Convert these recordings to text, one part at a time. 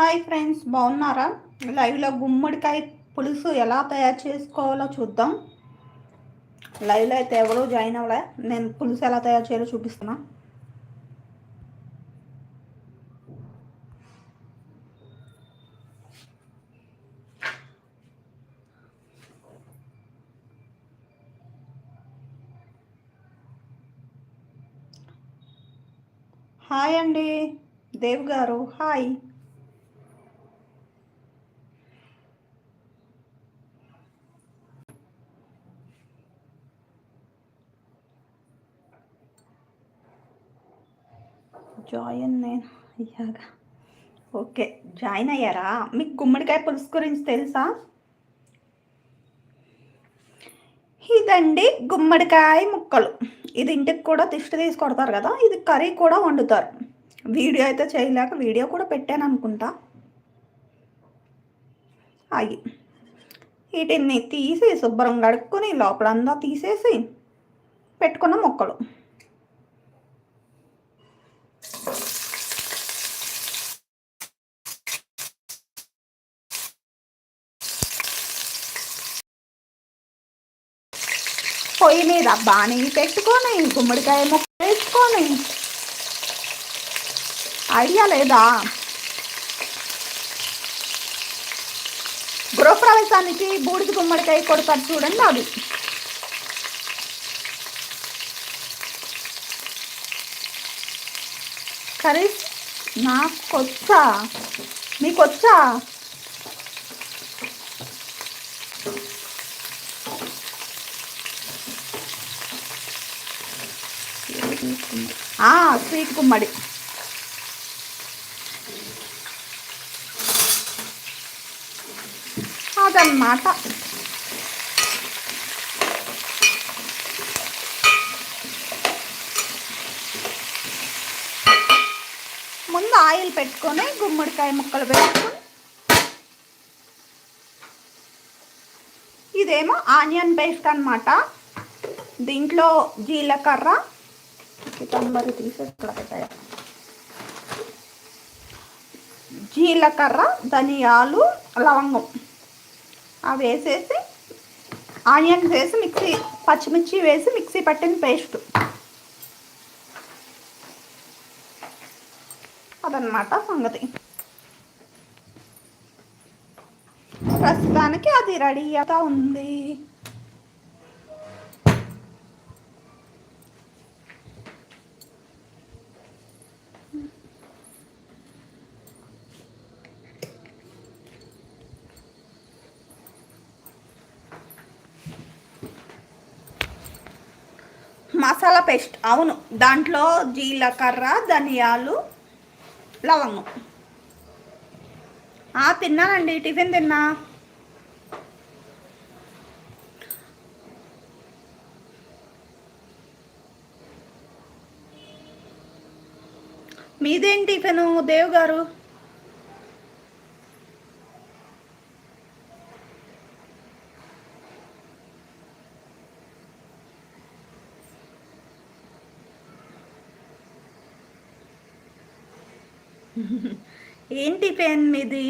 Hi friends బాగున్నారా? లైవ్లో గుమ్మడికాయ పులుసు ఎలా తయారు చేసుకోవాలో చూద్దాం. లైవ్లో అయితే ఎవరో జాయిన్ అవ్వలే. నేను పులుసు ఎలా తయారు చేయాలో చూపిస్తున్నా. హాయ్ అండి దేవ్ గారు హాయ్. జాయిన్ నేను అయ్యాగా. ఓకే జాయిన్ అయ్యారా? మీకు గుమ్మడికాయ పులుసు గురించి తెలుసా? ఇదండి గుమ్మడికాయ ముక్కలు. ఇది ఇంటికి కూడా దిష్టి తీసి కొడతారు కదా ఇది కర్రీ కూడా వండుతారు. వీడియో అయితే చేయలేక వీడియో కూడా పెట్టాను అనుకుంటా. అవి వీటిని తీసి శుభ్రం కడుక్కొని లోపలంతా తీసేసి పెట్టుకున్న మొక్కలు. పొయ్యి మీద బాణీ పెట్టుకొని గుమ్మడికాయ ముక్క వేసుకొని. ఐడియా లేదా? గృహప్రవేశానికి బూడిద గుమ్మడికాయ కొడతారు చూడండి అది కర్రీస్ నాకొచ్చా? మీకొచ్చా? స్వీట్ గుమ్మడి. అదన్నమాట. ముందు ఆయిల్ పెట్టుకొని గుమ్మడికాయ ముక్కలు పెట్టుకొని ఇదేమో ఆనియన్ పేస్ట్ అనమాట దీంట్లో జీలకర్ర పితంబరి తీసి జీలకర్ర ధనియాలు లవంగం. అవి వేసేసి ఆనియన్స్ వేసి మిక్సీ పచ్చిమిర్చి వేసి మిక్సీ పట్టిన పేస్ట్. అదనమాట సంగతి. ప్రస్తుతానికి అది రెడీ అవుతా ఉంది. మసాలా పేస్ట్. అవును. దాంట్లో జీలకర్ర ధనియాలు లవంగం. తిన్నానండి. టిఫిన్ తిన్నా. మీదేం టిఫిను దేవ్ గారు ఏంటి పెన్ మీది?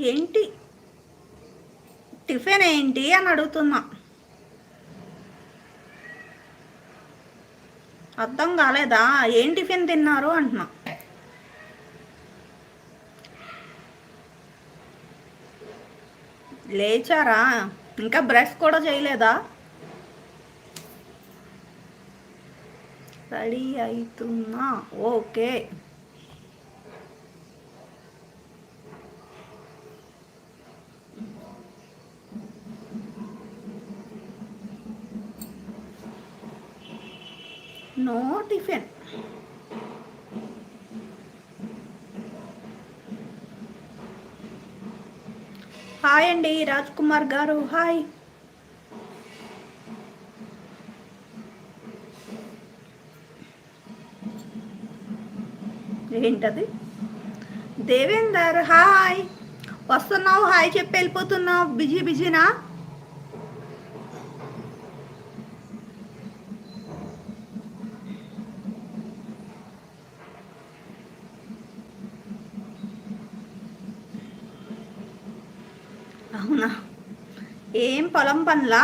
ఏంటి? టిఫిన్ ఏంటి అని అడుగుతున్నా. అర్థం కాలేదా? ఏం టిఫిన్ తిన్నారు అంటున్నా. లేచారా? ఇంకా బ్రష్ కూడా చేయలేదా? రెడీ అవుతున్నా ఓకే. No tiffin. హాయ్ అండి రాజ్ కుమార్ గారు హాయ్. ఏంటది? దేవేందర్ హాయ్. వస్తున్నావు హాయ్ చెప్పి వెళ్ళిపోతున్నావు. బిజీ బిజీనా? అవునా? ఏం పొలం పనులా?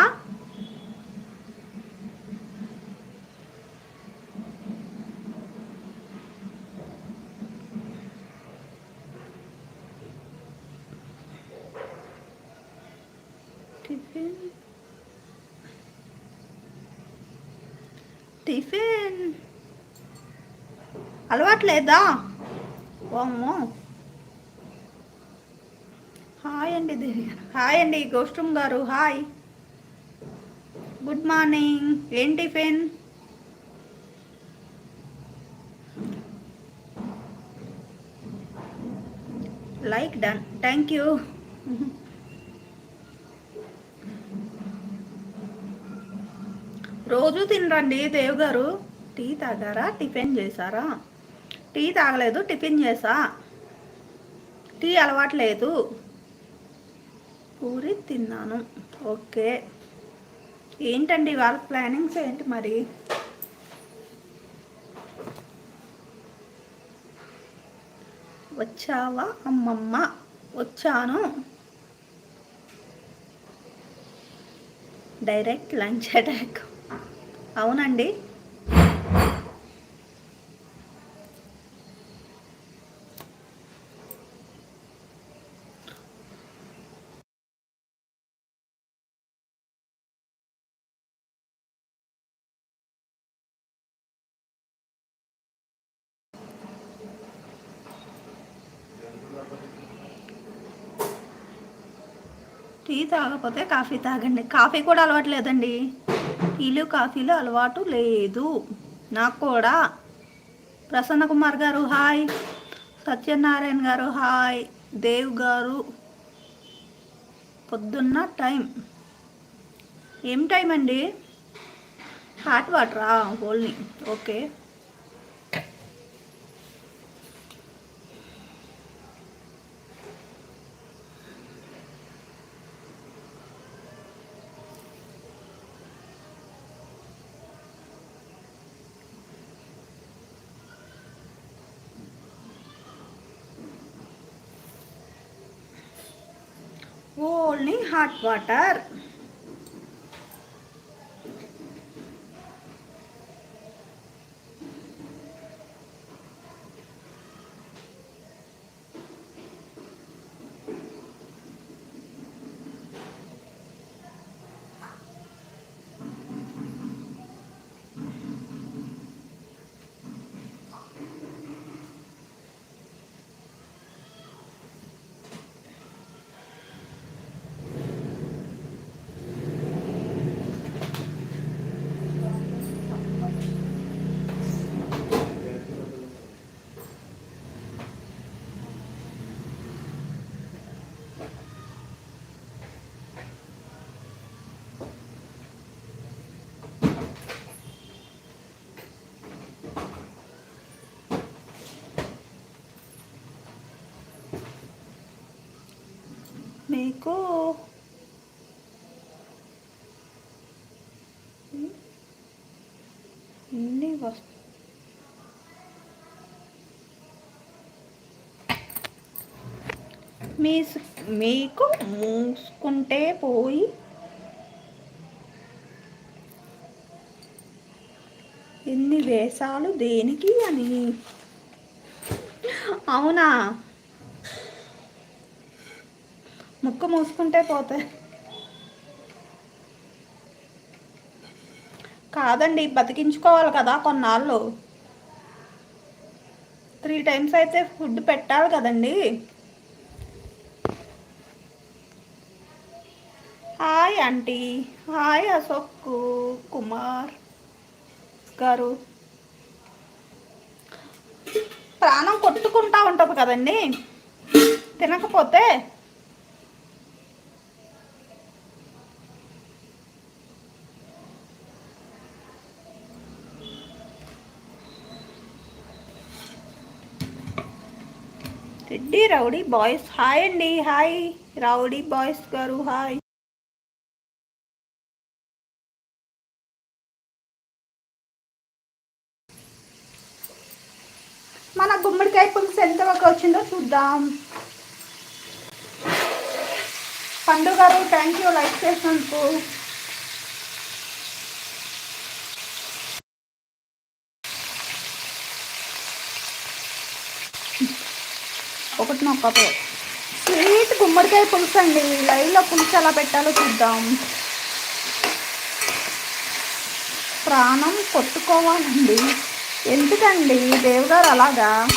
టిఫిన్? టిఫిన్? అలవాట్లేదా ఓమ్మో హాయ్ అండి దేవి గారు హాయ్ అండి గోష్ఠం గారు హాయ్. Good morning. ఏం tiffin? Like done. Thank you. రోజు తినరండి దేవ్ గారు. టీ తాగారా? టిఫిన్ చేశారా? టీ తాగలేదు టిఫిన్ చేసా టీ అలవాట్లేదు పూరి తిన్నాను. ఓకే. ఏంటండి వాళ్ళ ప్లానింగ్స్ ఏంటి మరి? వచ్చావా అమ్మమ్మ? వచ్చాను. Direct lunch attack. అవునండి. టీ తాగకపోతే కాఫీ తాగండి. కాఫీ కూడా అలవాటు లేదండి టీలు కాఫీలు అలవాటు లేదు. నాకు కూడా. ప్రసన్న కుమార్ గారు హాయ్. సత్యనారాయణ గారు హాయ్. దేవ్ గారు. పొద్దున్న టైం. ఏం టైం అండి hot వాటరా? Only. Okay. Only hot water మీకు Never. మీ మీకు మూసుకుంటే పోయి ఎన్ని వేషాలు దేనికి అని అవునా ముక్కు మూసుకుంటే పోతే కాదండి బతికించుకోవాలి కదా కొన్నాళ్ళు. త్రీ టైమ్స్ అయితే ఫుడ్ పెట్టాలి కదండి. Hi aunty hi Ashok Kumar గారు. ప్రాణం కొట్టుకుంటా ఉంటుంది కదండి. తినకపోతే రెడ్డి రౌడీ బాయ్స్. హాయ్ అండి హాయ్. రౌడీ బాయ్స్ గారు హాయ్. మన గుమ్మడికాయ పులుసు ఎంతవరకు వచ్చిందో చూద్దాం. పండుగ గారు థ్యాంక్ యూ లైక్ చేసినందుకు. ఒకటి స్వీట్ గుమ్మడికాయ పులుసు అండి. లైవ్లో పులుసు ఎలా పెట్టాలో చూద్దాం. ప్రాణం కొట్టుకోవాలండి. ఎందుకండి? దేవుగారు అలాగా?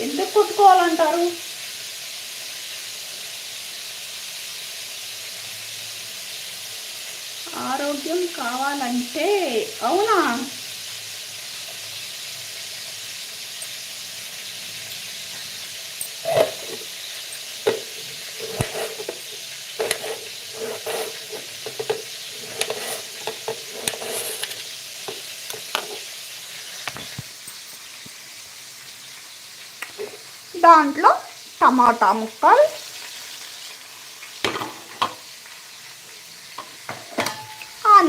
ఎందుకు కొట్టుకోవాలంటారు? ఆరోగ్యం కావాలంటే అవునా? దాంట్లో టమాటా ముక్కలు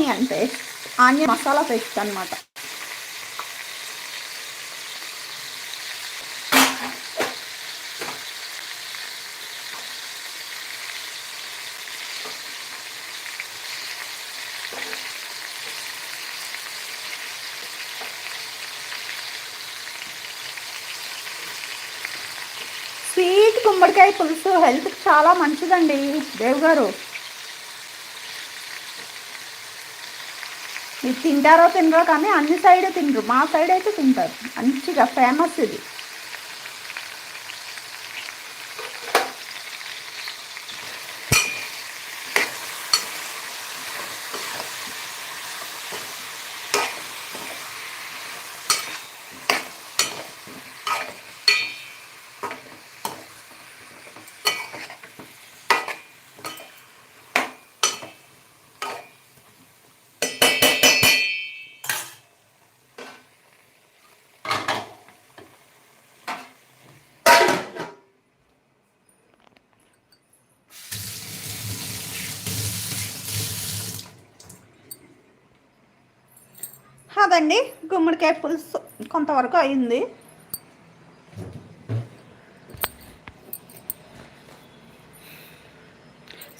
onion paste onion masala paste అనమాట స్వీట్ గుమ్మడికాయ పులుసు హెల్త్కి చాలా మంచిదండి దేవ్ గారు మీరు తింటారో తినరో కానీ అన్ని సైడ్ తినరు. మా సైడ్ అయితే తింటారు. మంచిగా ఫేమస్ ఇది. అదండి గుమ్మడికాయ పులుసు కొంతవరకు అయింది.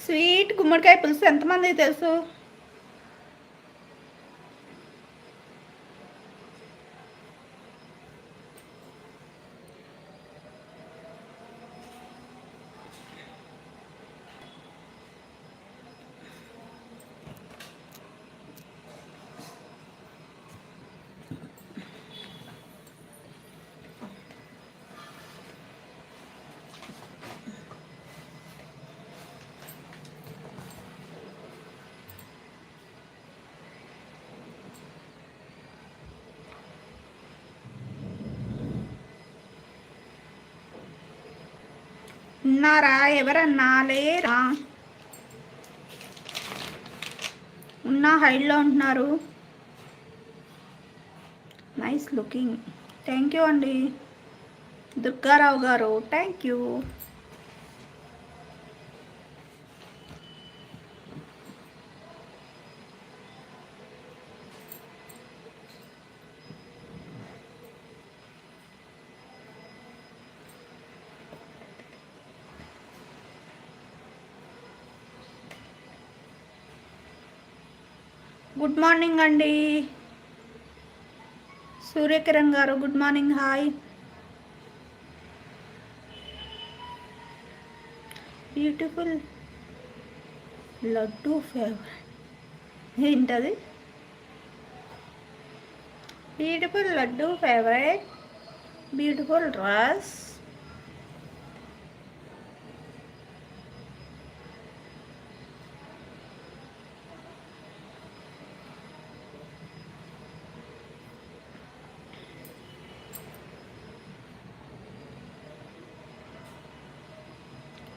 స్వీట్ గుమ్మడికాయ పులుసు ఎంతమంది తెలుసు ఉన్నారా ఎవరన్నా లేరా? ఉన్న హైడ్లో ఉంటున్నారు. Nice looking. థ్యాంక్ యూ అండి. దుర్గారావు గారు థ్యాంక్ యూ. గుడ్ మార్నింగ్ అండి. సూర్యకిరణ్ గారు good morning hi. Beautiful laddu favourite. ఏంటది? Beautiful laddu favourite. Beautiful dress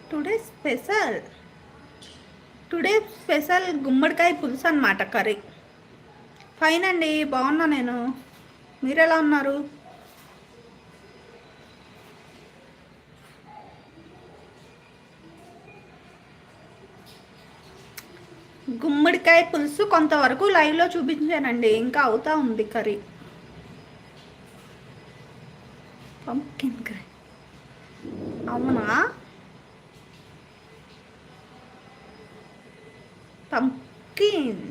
today special. Today special గుమ్మడికాయ పులుసు అనమాట కర్రీ. ఫైన్ అండి బాగున్నా నేను. మీరు ఎలా ఉన్నారు? గుమ్మడికాయ పులుసు కొంతవరకు లైవ్లో చూపించానండి ఇంకా అవుతా ఉంది కర్రీ. Pumpkin curry. అవునా? పంకిన్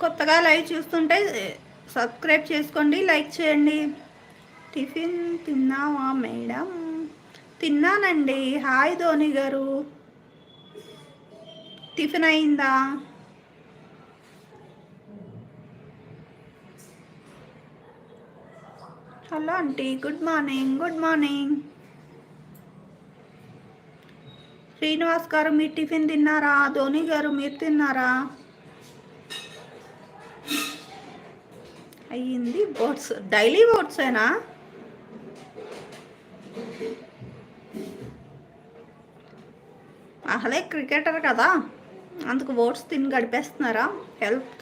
కొత్తగా లైవ్ చూస్తుంటే సబ్స్క్రైబ్ చేసుకోండి లైక్ చేయండి. టిఫిన్ తిన్నావా మేడం? తిన్నానండి. హాయ్ ధోని గారు. టిఫిన్ అయిందా? Hello aunty good morning good morning. Srinivas గారు మీరు టిఫిన్ తిన్నారా? ధోని గారు మీరు తిన్నారా? అయ్యింది. ఓట్స్ డైలీ ఓట్సేనా అసలే క్రికెటర్ కదా. అందుకు ఓట్స్ తిని గడిపేస్తున్నారా? Health.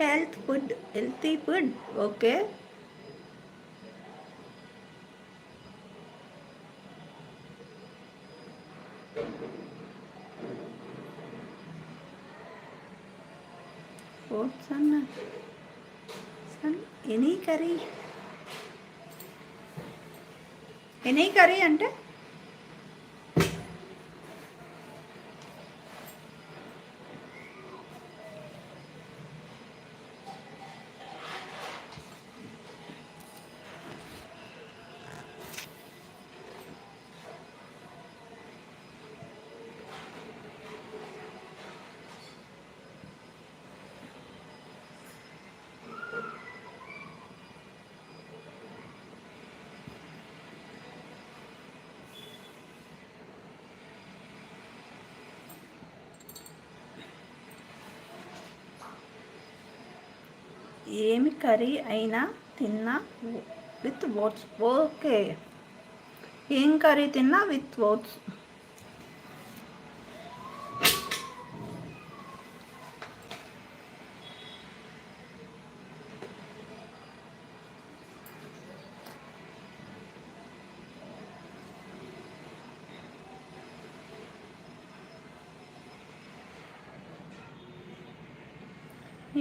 Health food healthy food. Okay. ఓ సన్న సన్ ఎనీ కర్రీ ఎనీ కర్రీ అంటే? ఏమి కర్రీ అయినా తిన్నా విత్ ఓట్స్. ఓకే. ఏం కర్రీ తిన్నా విత్ ఓట్స్?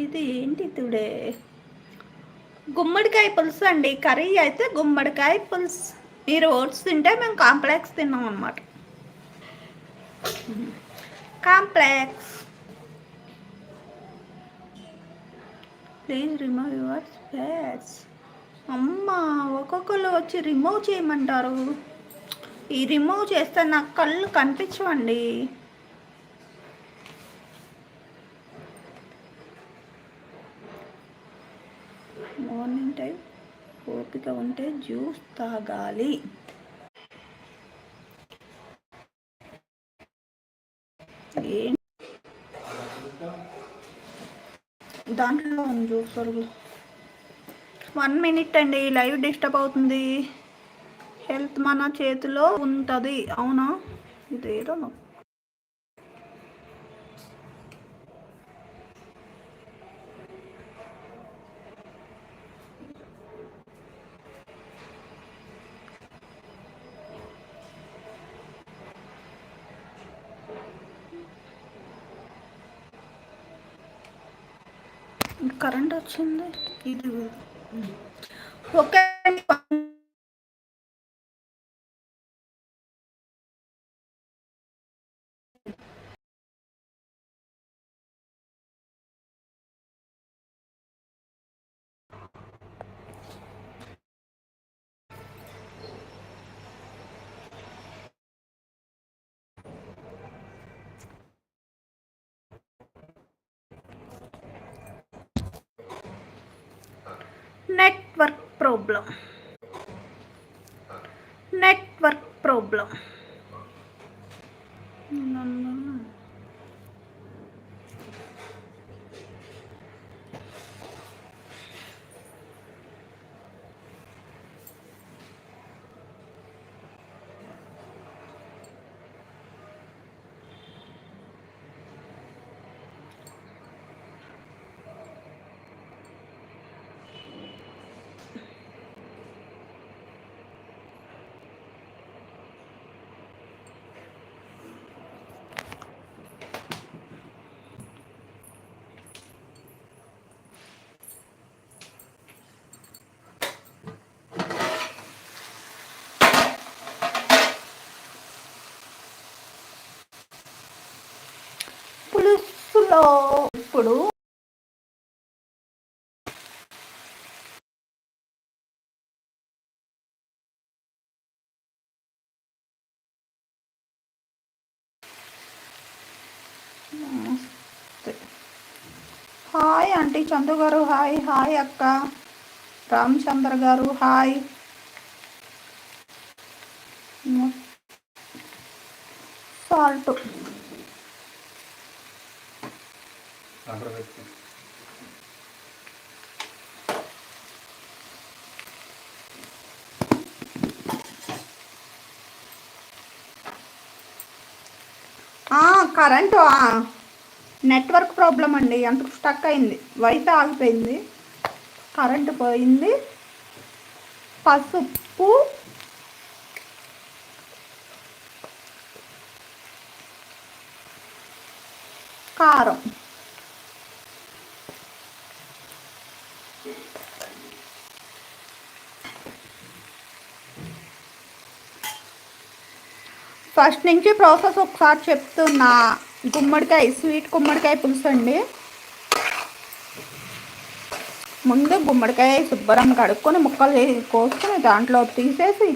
ఇది ఏంటి తుడే గుమ్మడికాయ పులుసు అండి. కర్రీ అయితే గుమ్మడికాయ పులుసు. మీరు ఓట్స్ తింటే మేము కాంప్లెక్స్ తిన్నాం అన్నమాట. Complex. Please remove your space. అమ్మ ఒక్కొక్కరు వచ్చి రిమూవ్ చేయమంటారు. ఈ రిమూవ్ చేస్తే నాకు కళ్ళు కనిపించవండి మార్నింగ్ టైం ఓపిక ఉంటే జ్యూస్ తాగాలి. దాంట్లో జ్యూస్ వన్ మినిట్ అండి లైవ్ డిస్టర్బ్ అవుతుంది. హెల్త్ మన చేతిలో ఉంటుంది. అవునా? ఇదేదో కరెంట్ వచ్చింది. ఇది ఓకే. ప్రాబ్లం నెట్వర్క్ ప్రాబ్లం పులుసులో ఇప్పుడు హాయ్ ఆంటీ చందు గారు హాయ్. హాయ్ అక్క. రామచంద్ర గారు హాయ్. సాల్ట్. అగ్రగతి కరెంటు నెట్వర్క్ ప్రాబ్లం అండి అంత స్టక్ అయింది? వైఫై ఆగిపోయింది కరెంటు పోయింది పసుపు కారం ఫస్ట్ నుంచి ప్రాసెస్ ఒకసారి చెప్తున్నా. గుమ్మడికాయ స్వీట్ గుమ్మడికాయ పులుసు అండి. ముందు గుమ్మడికాయ శుభ్రం కడుక్కొని ముక్కలు కోసుకొని దాంట్లో తీసేసి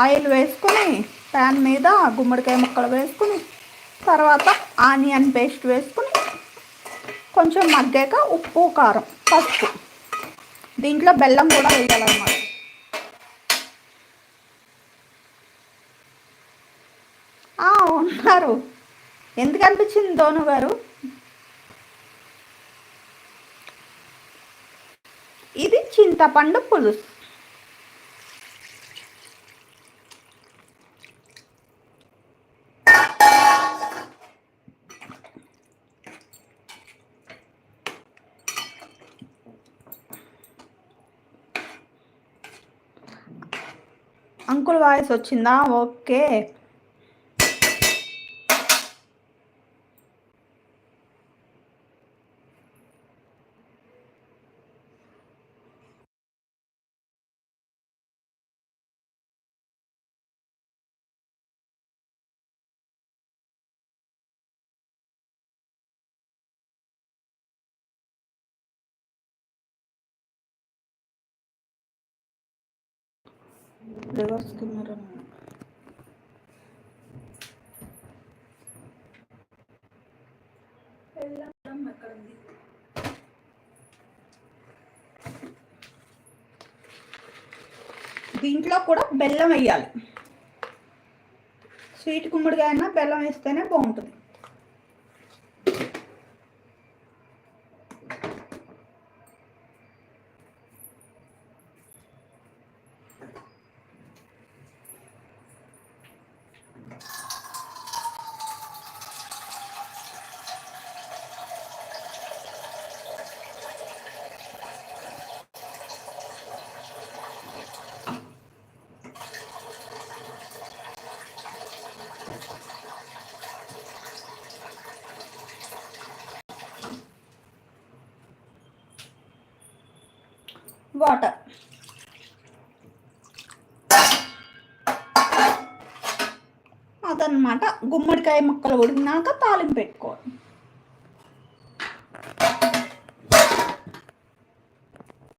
ఆయిల్ వేసుకొని ప్యాన్ మీద గుమ్మడికాయ ముక్కలు వేసుకుని తర్వాత ఆనియన్ పేస్ట్ వేసుకుని కొంచెం మగ్గాక ఉప్పు కారం పసుపు. దీంట్లో బెల్లం కూడా వేయాలన్నమాట. ఉన్నారు ఎందుకు అనిపించింది ధోను గారు? ఇది చింతపండు పులుసు. అంకుల్ వాయిస్ వచ్చిందా? ఓకే. రివర్స్ కెమెరా దీంట్లో కూడా బెల్లం వేయాలి. స్వీట్ కుమ్మడికాయ అయినా బెల్లం వేస్తేనే బాగుంటుంది. వాటర్. అదనమాట గుమ్మడికాయ ముక్కలు ఉడికినాక తాలింపు పెట్టుకోవాలి.